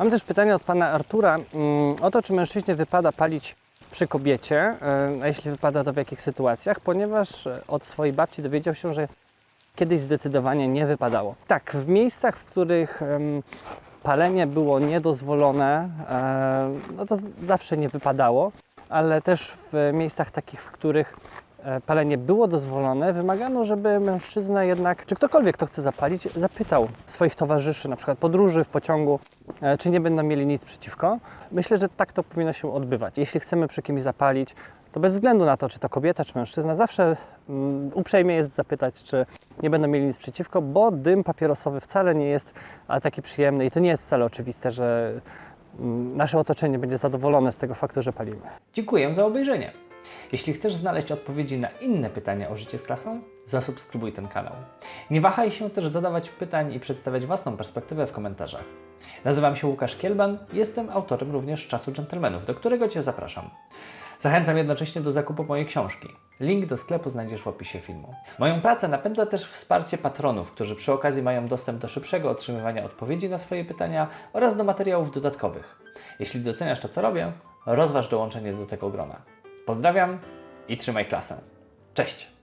Mam też pytanie od pana Artura mm, o to, czy mężczyźnie wypada palić przy kobiecie, y, a jeśli wypada, to w jakich sytuacjach, ponieważ y, od swojej babci dowiedział się, że kiedyś zdecydowanie nie wypadało. Tak, w miejscach, w których palenie było niedozwolone, e, no to zawsze nie wypadało, ale też w miejscach takich, w których e, palenie było dozwolone, wymagano, żeby mężczyzna jednak, czy ktokolwiek, kto chce zapalić, zapytał swoich towarzyszy, na przykład podróży w pociągu, e, czy nie będą mieli nic przeciwko. Myślę, że tak to powinno się odbywać. Jeśli chcemy przy kimś zapalić, to bez względu na to, czy to kobieta, czy mężczyzna, zawsze mm, uprzejmie jest zapytać, czy nie będą mieli nic przeciwko, bo dym papierosowy wcale nie jest taki przyjemny i to nie jest wcale oczywiste, że mm, nasze otoczenie będzie zadowolone z tego faktu, że palimy. Dziękuję za obejrzenie. Jeśli chcesz znaleźć odpowiedzi na inne pytania o życie z klasą, zasubskrybuj ten kanał. Nie wahaj się też zadawać pytań i przedstawiać własną perspektywę w komentarzach. Nazywam się Łukasz Kielban, jestem autorem również Czasu Dżentelmenów, do którego Cię zapraszam. Zachęcam jednocześnie do zakupu mojej książki. Link do sklepu znajdziesz w opisie filmu. Moją pracę napędza też wsparcie patronów, którzy przy okazji mają dostęp do szybszego otrzymywania odpowiedzi na swoje pytania oraz do materiałów dodatkowych. Jeśli doceniasz to, co robię, rozważ dołączenie do tego grona. Pozdrawiam i trzymaj klasę. Cześć!